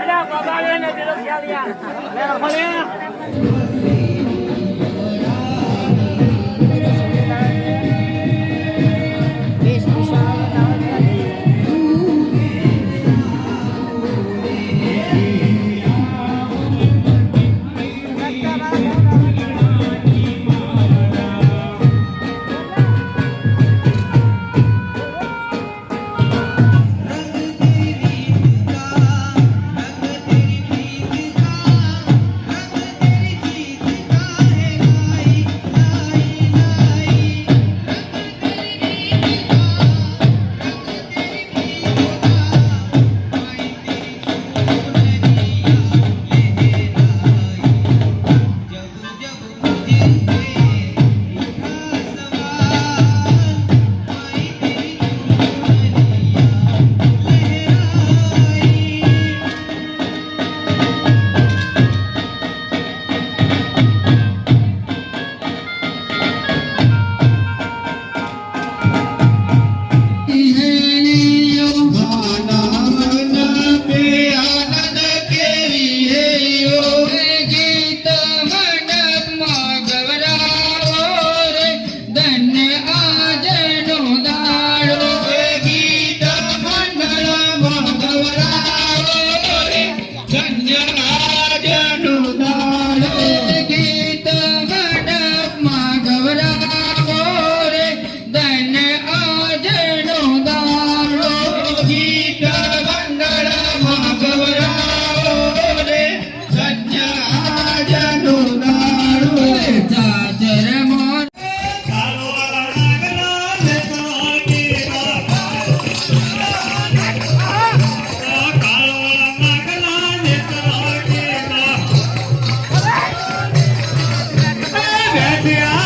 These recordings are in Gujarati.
અલ્યા બાબા આવે ને પેલો ખ્યાલ યાર લે રાખો Yeah.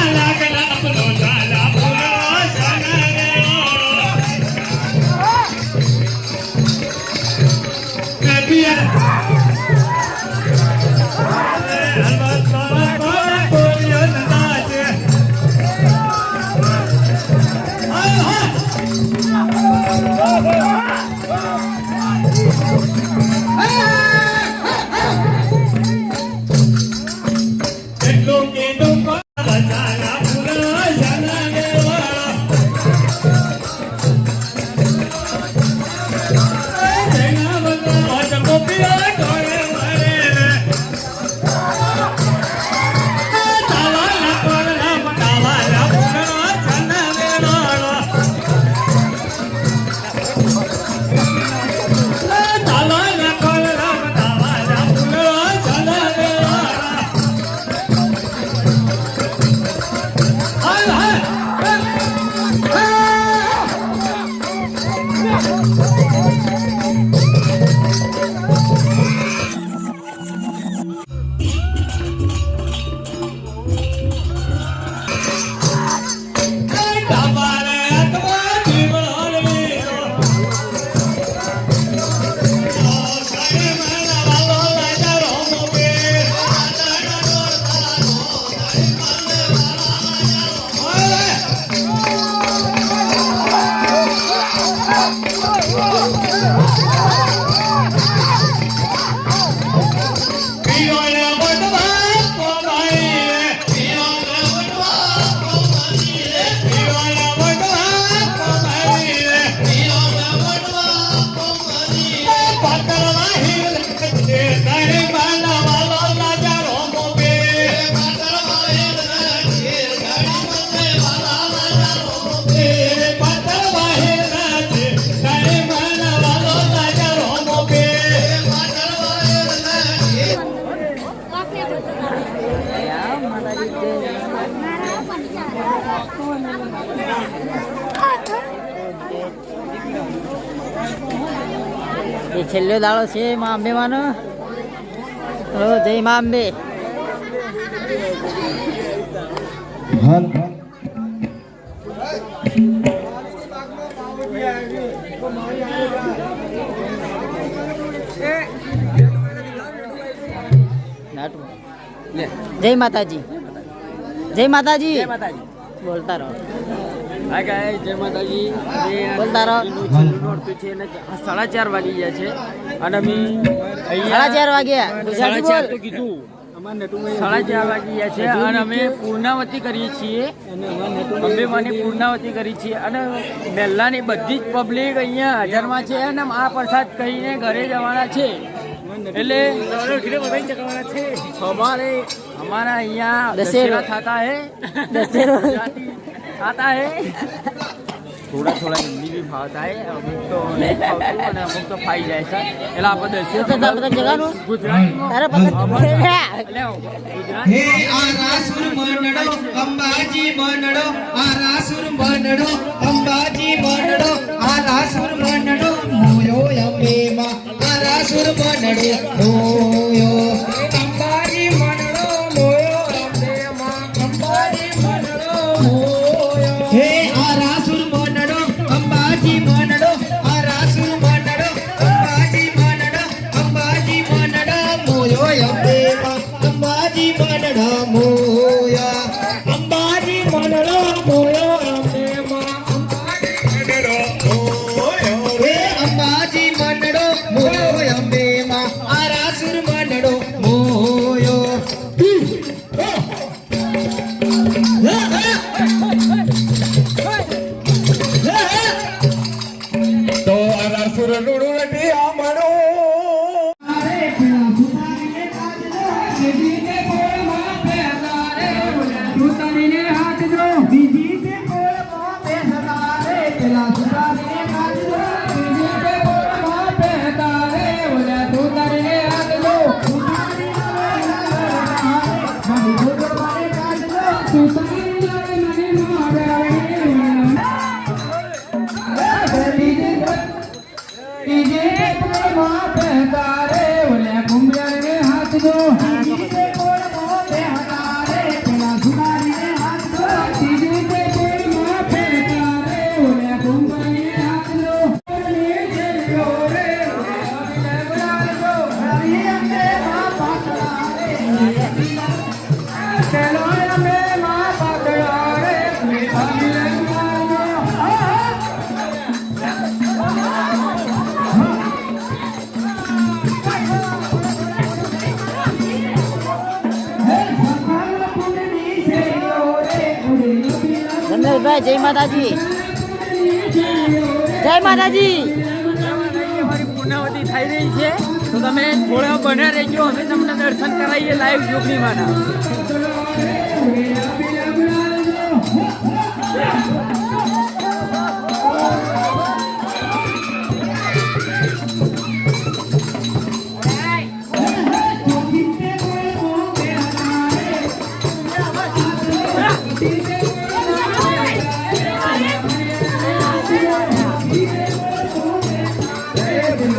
એ છેલ્લો દાડો છે મા અંબે માનો જય મા અંબે જય માતાજી. જય માતાજી. જય માતાજી. બોલતા રહો. હા ગાય જય માતાજી. બોલ તારો. નોરતું છે સાડા ચાર વાગી ગયા છે. અને અમે સાડા ચાર વાગ્યા. સાડા ચાર તો કીધું. સાડા ચાર વાગી ગયા છે અને અમે પૂર્ણાવતી કરીએ છીએ. અંબે માની પૂર્ણાવતી કરી છીએ. અને મહેલાની બધી જ પબ્લિક અહીંયા હાજરમાં છે અને આ પ્રસાદ કહીને ઘરે જવાના છે. એટલે અમારે અમારા અહીંયા દશેરા થતા હે. દશેરો. ખાતા થતા હે. થોડા થોડા હિન્દી બી ફાવતા હે. અમુક તો નહીં ફાવતું અને અમુક તો ફાઈ જાય છે. એટલે આપણે દશેરા બધા જગાનું? અમારે- એટલે એટલે હે ગુજરાતી આ રાસુર મનડો અંબાજી મનડો આ રાસુર મનડો અંબાજી મનડો આ રાસુર મનડો મોયો અંબે માં આ રાસુર રમેશભાઈ જય માતાજી. જય માતાજી. પૂર્ણાવતી થઈ રહી છે. તો તમે થોડા બન્યા રહેજો. અમે તમને દર્શન કરાવીએ લાઈવ જોગની માના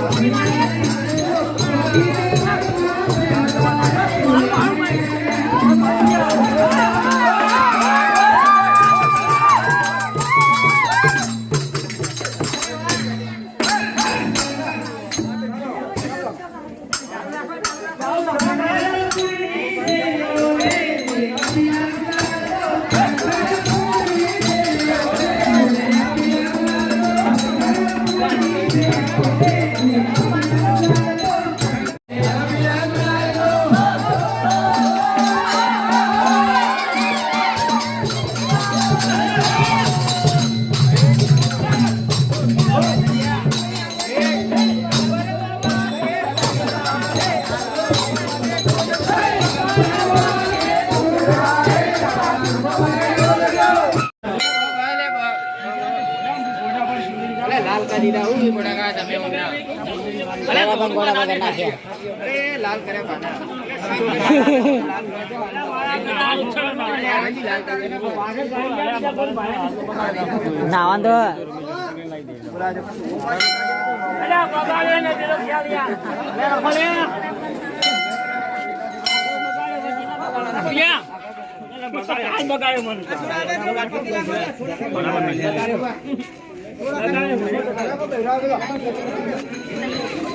Thank you. ગોળા પણ ગોળા વગર નાખ્યા નાવાનું તો અલ્યા બગાડે ને પેલો ખ્યાલ યાર લે રાખો લે યા આજ બગાડ્યો મને. 来来来，来个北沙子的。